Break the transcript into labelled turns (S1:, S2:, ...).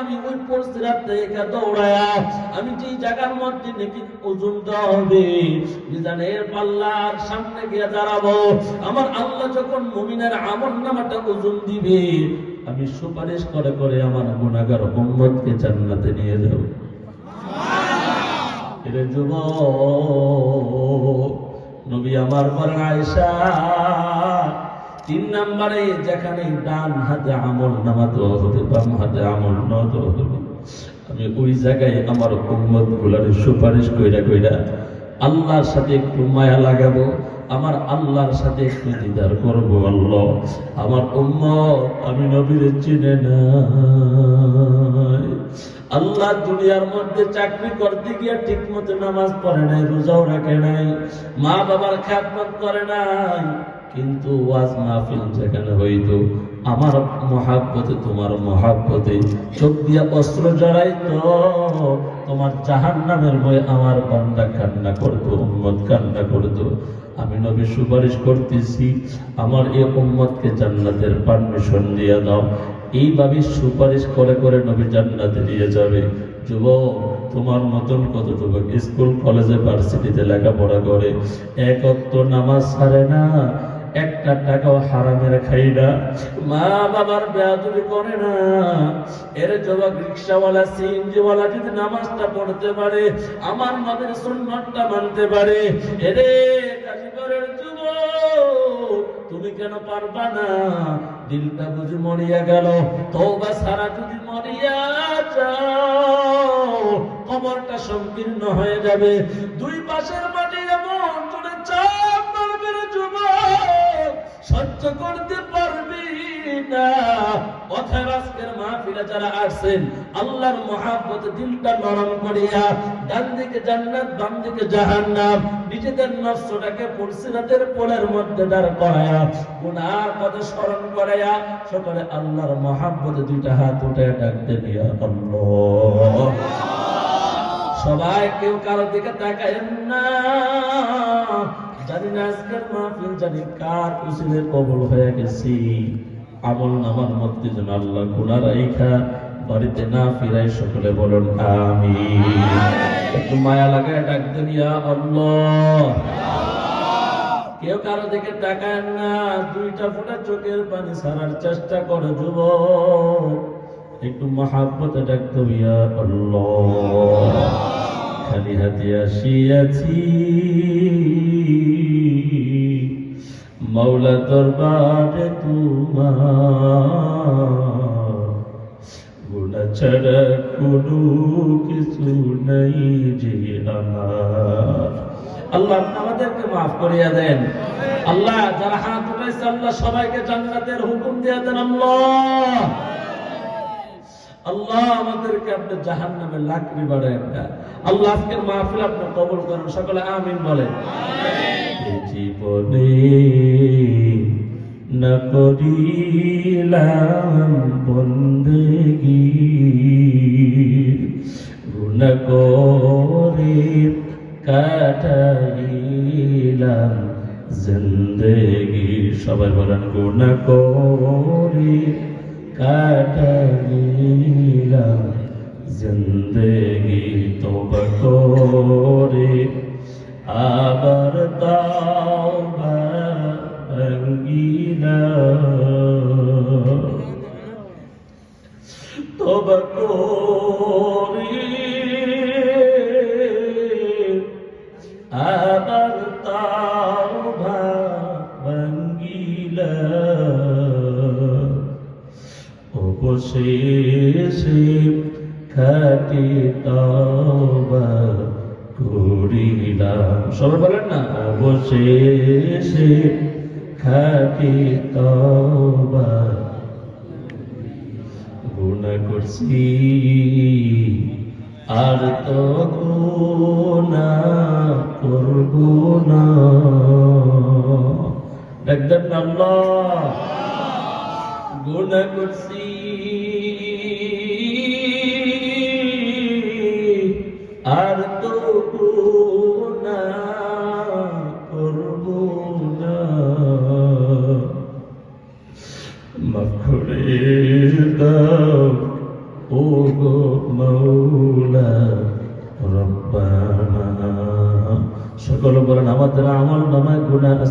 S1: আমি ওই থেকে দৌড়ায়া, আমি যে জায়গার মধ্যে ওজন হবে, মিজানের পাল্লার সামনে গিয়ে দাঁড়াবো। আমার আল্লাহ যখন মুমিনের নামাটা ওজন দিবে, আমি সুপারিশ করে করে আমার গুণাগার উম্মতকে জান্নাতে নিয়ে যাব। এরে যুবক, নবী আমার পর তিন নম্বরে যেখানে ডান হাতে আমল নামাতে হবে, বাম হাতে আমল নামাতে হবে। আমি ওই জায়গায় আমার উম্মতগুলার সুপারিশ কইরা কইরা আল্লাহর সাথে একটু মায়া লাগাবো, আমার আল্লাহর সাথে একটু দিদার করব, আল্লাহ। আমার উম্মত, আমি নবীর চিনে না আল্লাহ দুনিয়ার মধ্যে চাকরি করতে গিয়ে ঠিক মতো নামাজ পড়ে নাই, রোজাও রাখে নাই মা বাবার খ্যাতমত করে নাই। কিন্তু ওয়াজ মাহফিল যেখানে হইতো, আমার মহাব্বতে, তোমার মহাব্বতে, চোখ দিয়া অস্ত্র জড়াই তো তোমার জাহান নামের বই আমার বান্দা কান্না করতো, উম্মত কান্না করতো। আমি নবী সুপারিশ করতেছি, আমার এই উম্মতকে জান্নাতের পারমিশন দিয়ে দাও। এইভাবে সুপারিশ করে করে নবী জান্নাতে নিয়ে যাবে। যুবক, তোমার মতন কত যুবক স্কুল, কলেজে, ভার্সিটিতে লেখাপড়া করে, এক অক্ত নামাজ ছাড়ে না একটা টাকাও হারামের খাই না মা বাবার বেয়াদুরি করে না। এর যুবক রিক্সাওয়ালা, সিএনজিওয়ালা যদি নামাজটা পড়তে পারে, আমার নবীর সুন্নতটা মানতে পারে। এরে কাশীপুরের যুবক, তুমি কেন পারবা না? দিলটা বুঝি মরিয়া গেল। তওবা সারা যদি মরিয়া যাও, কবরটা সংকীর্ণ হয়ে যাবে। দুই পাশের সহ্য করতে পারবি না। অথবা আজকের মাহফিলে যারা আসছেন, আল্লাহর মহাব্বত দিলটা নরম করিয়া ডান দিকে জান্নাত বাম দিকে জাহান্নাম, নিজেদের নফসটাকে ফুলসিরাতের পোলের মধ্যে দাঁড় করায়া, গুনার কথা স্মরণ করায়া সকলে আল্লাহর মহাব্বতে দুইটা হাত উঠে ডাকতে দিয়া আল্লাহ। সবাই কেউ কারও দিকে তাকায়েন না। জানি না আজকের মাহফিল, জানি কার কবল হয়ে গেছি। আমল নামার মধ্যে যেন আল্লাহ গুনাহ রাইখা, বাড়িতে না ফিরাই সকলে বলুন আমি একটু মায়া লাগায় ডাক দেন, ইয়া আল্লাহ। কেউ কারও দিকে তাকায় না, দুইটা ফোঁটা চোখের পানি সারার চেষ্টা করো যুবক। একটু মহাব্বতে ডাকতো ইয়া আল্লাহ। খালি হাতে আসিয়াছি। মৌলা দরবারে তোমার। গুণা ছাড়া কোনো কিছু নাই যে আমার। আল্লাহ আমাদেরকে মাফ করিয়া দেন। আল্লাহ যারা হাত উঠাইছে, আল্লাহ সবাইকে জান্নাতের হুকুম দিয়ে দেন আল্লাহ। আল্লাহ আমাদেরকে আপনি জাহান নামে লাকড়ি বাড়ায় আল্লাহ আজকের মাহফিল আপনি কবল করেন। সকলে আমিন বলেন। জীবনে না করিলাম বন্দেগি। গুণ করে কাটাইলাম জিন্দেগি। সবাই বলেন গুণ করে কাটাইলাম জিন্দেগি। তোবা করে আবার অবশেষে খাটি তবা করিলাম। সবাই বলেন না, অবশেষে খাটি তবা গুণা করছি, আর তো গুণা করব না। একদম আল্লাহ। গুণা করছি। আর তো গুণা করব না। ও গো মৌলা রব্বানা। সকল বলেন আমাদের আমল নামায় গুণা আছে